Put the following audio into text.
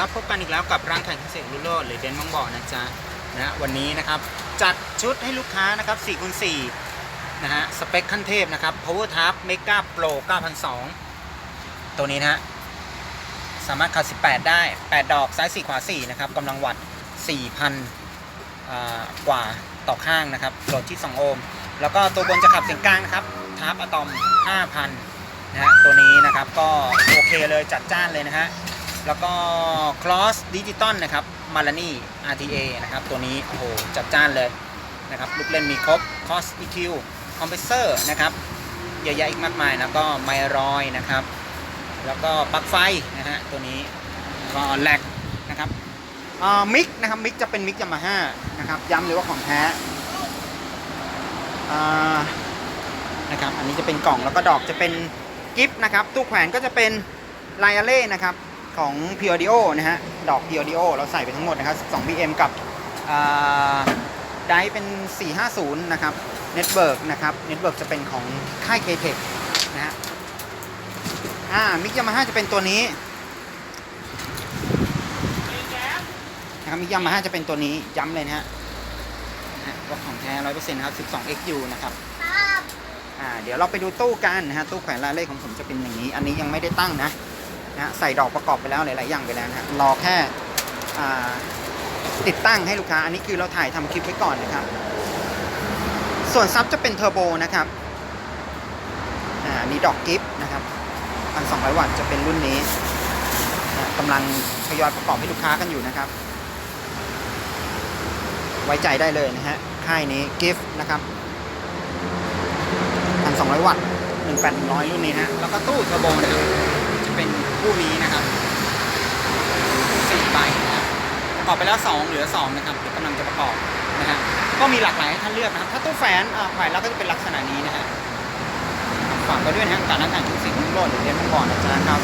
ครับพบกันอีกแล้วกับร้านขายเครื่องเสียงรุ่โรดหรือเดนมังบอกนะจ๊ะนะวันนี้นะครับจัดชุดให้ลูกค้านะครับ4คูณ4นะฮะสเปคขั้นเทพนะครับ Power Tab Mega Pro 9002 ตัวนี้นะฮะสามารถขัด 18 ได้ 8 ดอกซ้าย 4 ขวา 4 นะครับกำลังวัตต์4,000 กว่าต่อข้างนะครับโหลดที่ 2 โอห์มแล้วก็ตัวบนจะขับเสียงกลางนะครับทาร์ปอะตอม 5,000นะฮะตัวนี้นะครับก็โอเคเลยจัดจ้านเลยนะฮะ แล้วก็ Cross Digital นะครับ m a l a n i RTA นะครับ ตัวนี้ โอ้โห จัดจ้านเลยนะครับลูกเล่นมีครบ Cross EQ Compressor นะครับเยอะแยะอีกมากมายแล้วก็ไมรอยนะครับ แล้วก็ปลั๊กไฟนะฮะตัวนี้ก็แลกนะครับมิกนะครับมิกจะเป็นมิกยามาฮ่านะครับย้ำเลยว่าของแท้อ่านะครับอันนี้จะเป็นกล่องแล้วก็ดอกจะเป็นกิฟต์นะครับตู้แขวนก็จะเป็นไลอาเล่นะครับ ของ p u r e o นะฮะ ดอก p u r e o เราใส่ไปทั้งหมดนะครับ 12 pm กับได้เป็น 450 นะครับ Network นะครับ Network จะเป็นของค่าย K-Tech นะฮะอ่ามิกยามาฮ่าจะเป็นตัวนี้นะครับมิกยามาฮ่าจะเป็นตัวนี้ย้ำเลยนะฮะนะฮะว่าของแท้100%นะครับ 12XU นะครับอ่าเดี๋ยวเราไปดูตู้กันนะฮะตู้แขวนลายเลขของผมจะเป็นอย่างนี้ อันนี้ยังไม่ได้ตั้งนะ นะใส่ดอกประกอบไปแล้วหลายๆอย่างไปแล้วนะฮะรอแค่ติดตั้งให้ลูกค้า อันนี้คือเราถ่ายทำคลิปไว้ก่อนนะครับ ส่วนซับจะเป็นเทอร์โบนะครับอ่าอันนี้ดอกกิฟต์นะครับ1,200วัตต์จะเป็นรุ่นนี้นะกำลังทยอยประกอบให้ลูกค้ากันอยู่นะครับ ไว้ใจได้เลยนะฮะค่ายนี้กิฟต์นะครับ1,200วัตต์1800รุ่นนี้ฮะแล้วก็ตู้เทอร์โบนะครับ คู่นี้นะครับสี่ใบนะครับประกอบไปแล้ว 2 เหลือ 2 นะครับเดี๋ยวกำลังจะประกอบนะฮะก็มีหลากหลายให้ท่านเลือกนะครับ ถ้าตู้แฟนอ่าแขวนแล้วก็จะเป็นลักษณะนี้นะฮะฝากไปด้วยนะฮะการนักการทุกสิ่งทุกโลดหรือเรียนมังกรนะจ๊ะครับ